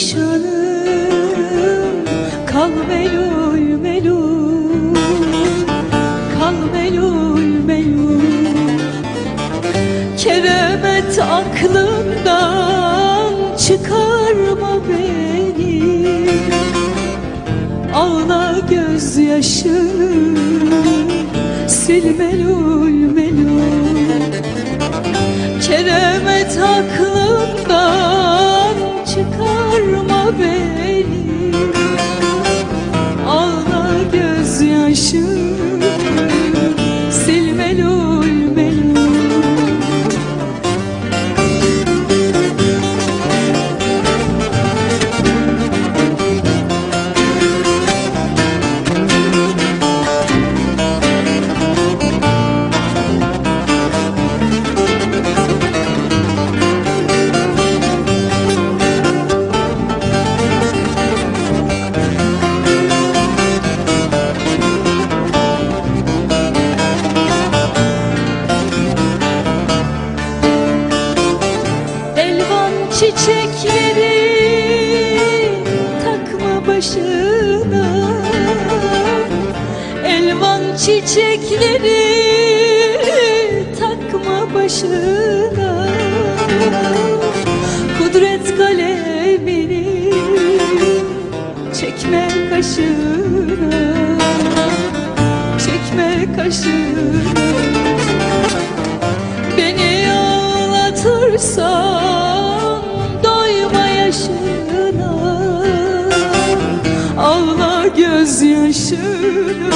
nişanım Kal melul melul Kal melul melul. Keremet aklından çıkarma beni. Ağla gözyaşını Sil melul melul. Keremet aklından yorma beni. Ağla gözyaşım. kaşı Beni ağlatırsan doyma yaşına. Ağla gözyaşına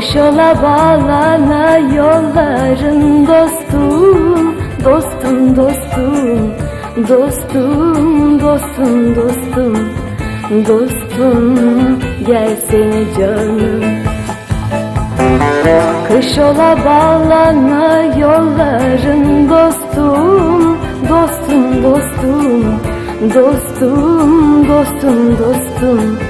Kış ola bağlana yolların dostum Dostum dostum Dostum dostum dostum Dostum gel seni canım. Kış ola bağlana yolların dostum Dostum dostum Dostum dostum dostum Dostum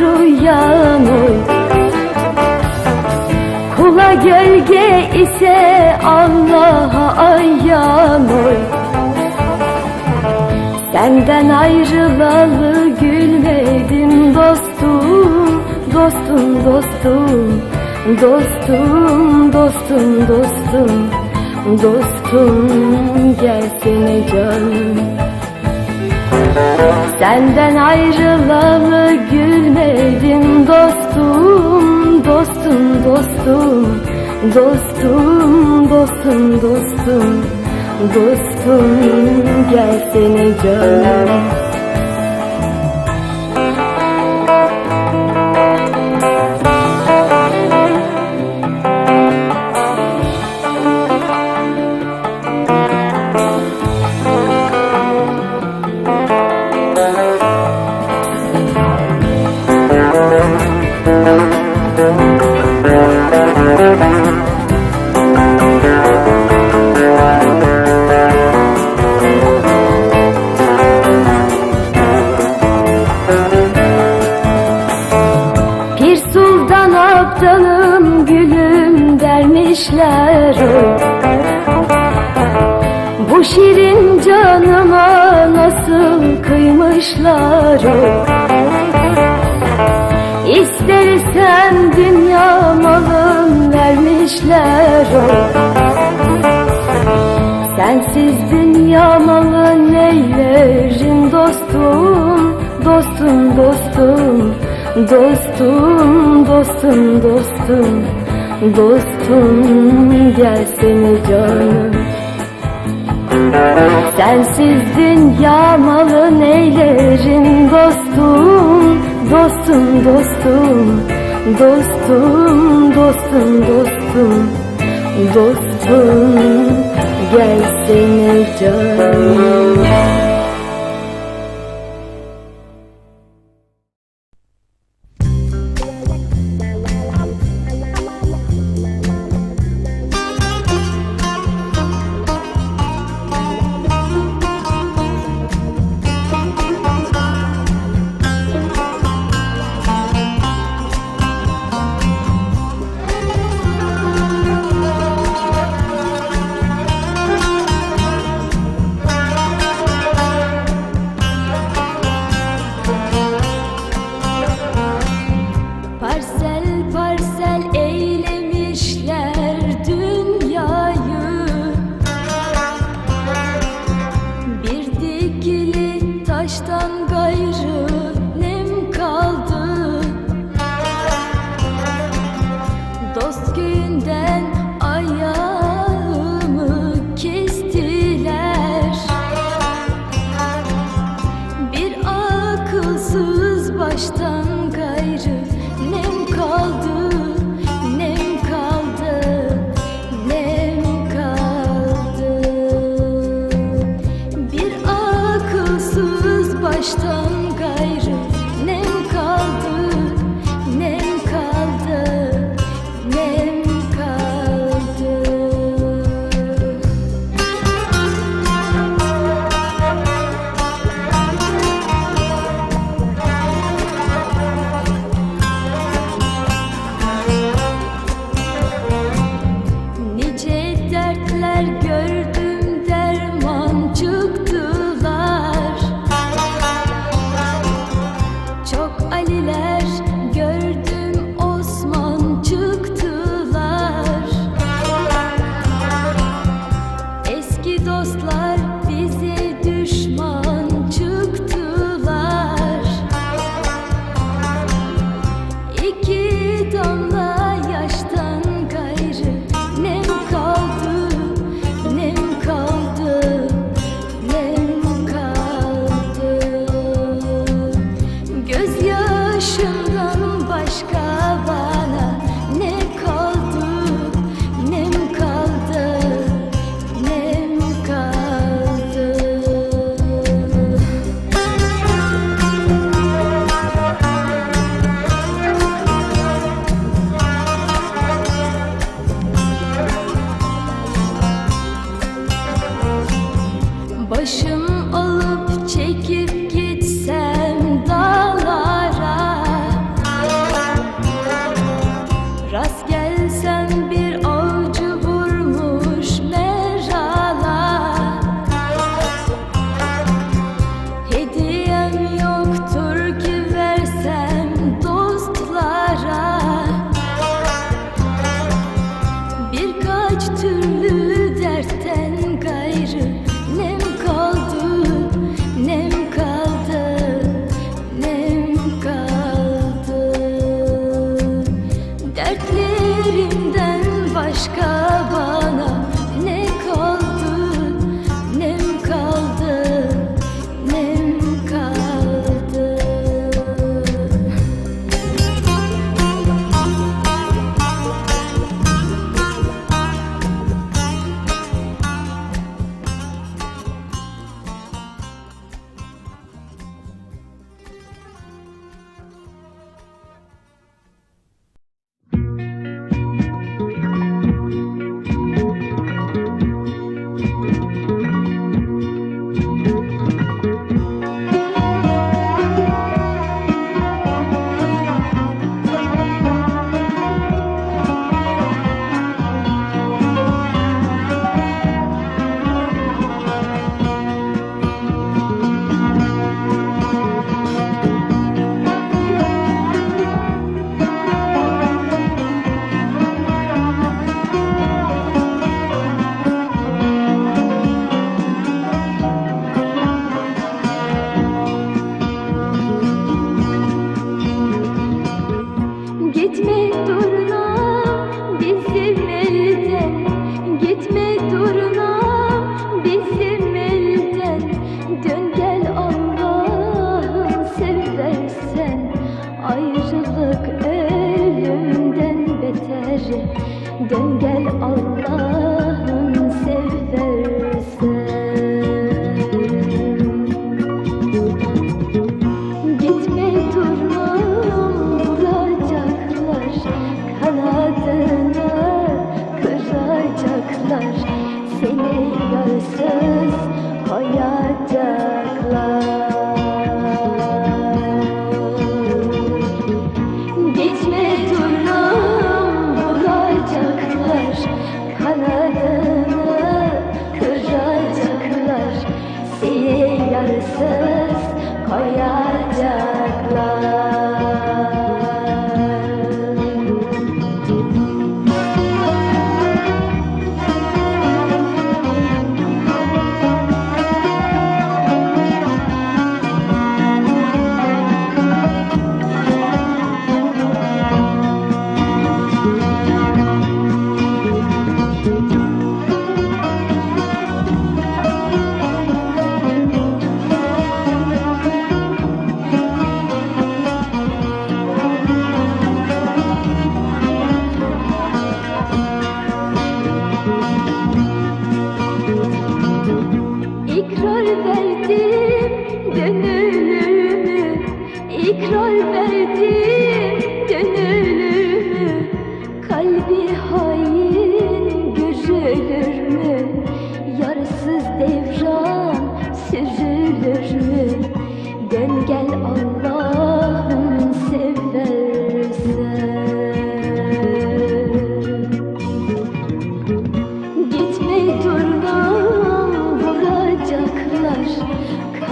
uyan oy Kula gölge ise Allah'a ayyan oy Senden ayrılalı gülmedim dostum Dostum dostum Dostum dostum dostum Dostum. Gelsene canım Senden ayrılalı gülmedim dostum Dostum dostum Dostum dostum dostum Dostum. Gelsene canım Pir oy. İstersen dünya malın vermişler. Sensiz dünya malı neylerin dostum Dostum dostum Dostum dostum dostum Dostum gelsene canım Sensiz dünya malı neylerin dostum Dostum dostum Dostum dostum dostum Dostum. Dostum Gelsene canım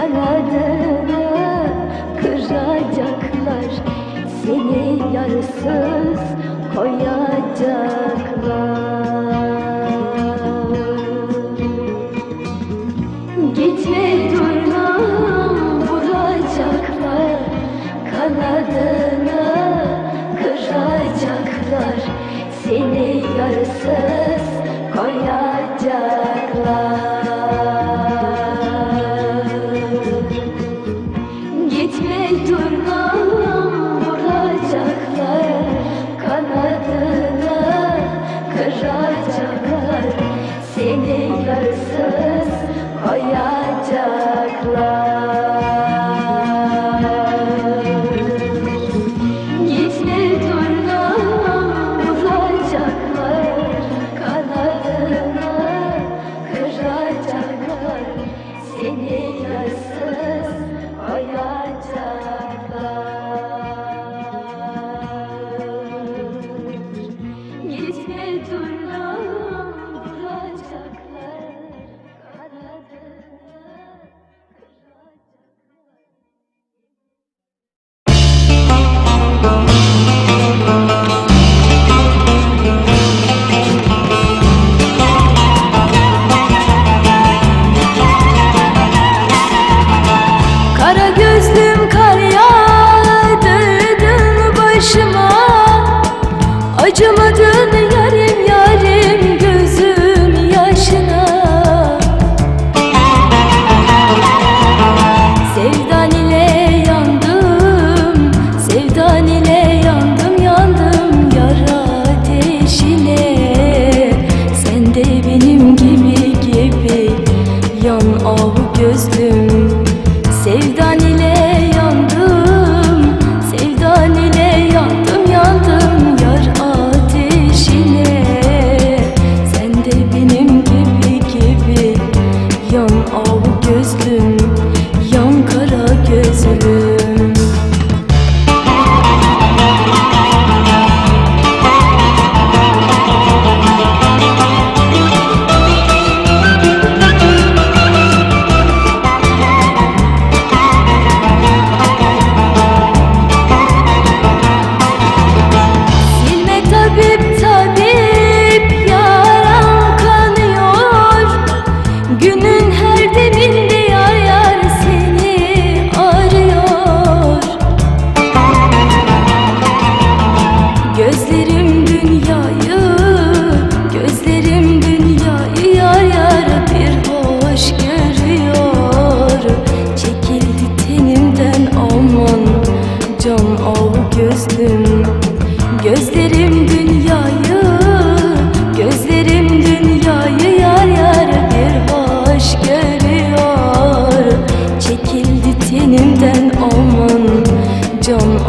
حلا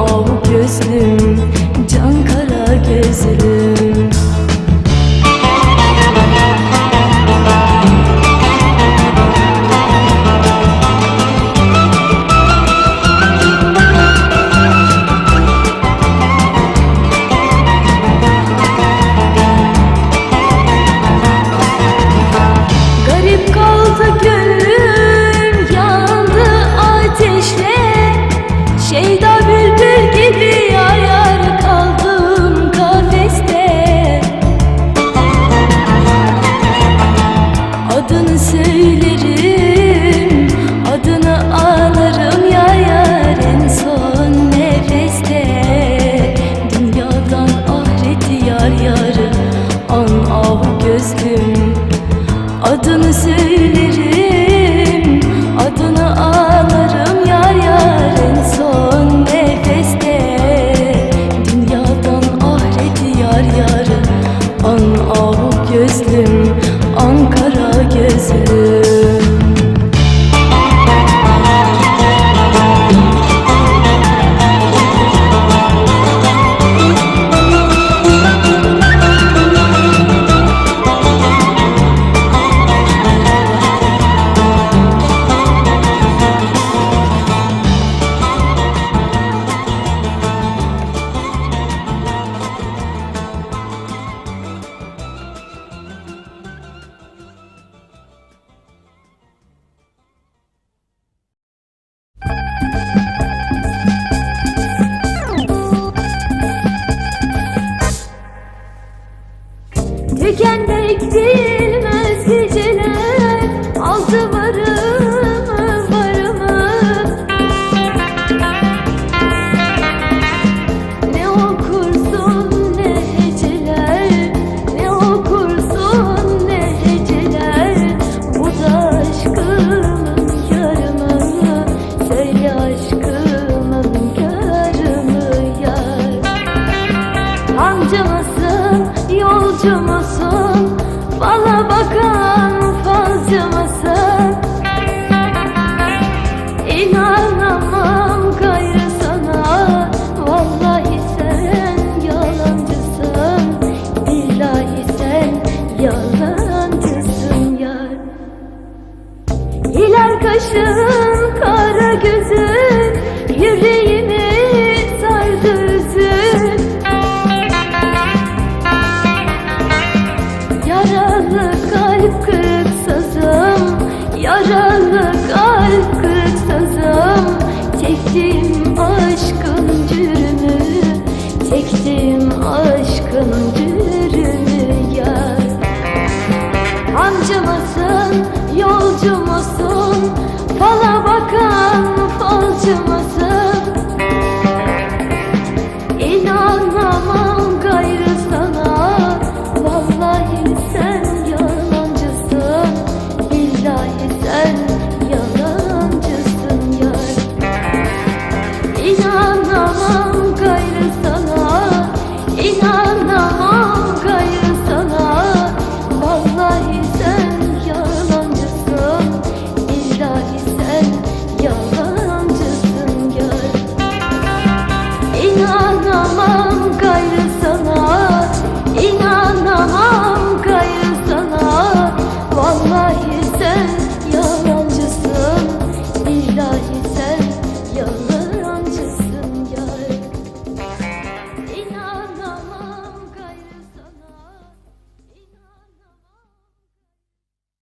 al gözlüm Can kara gözlüm. küstüm Adını söyle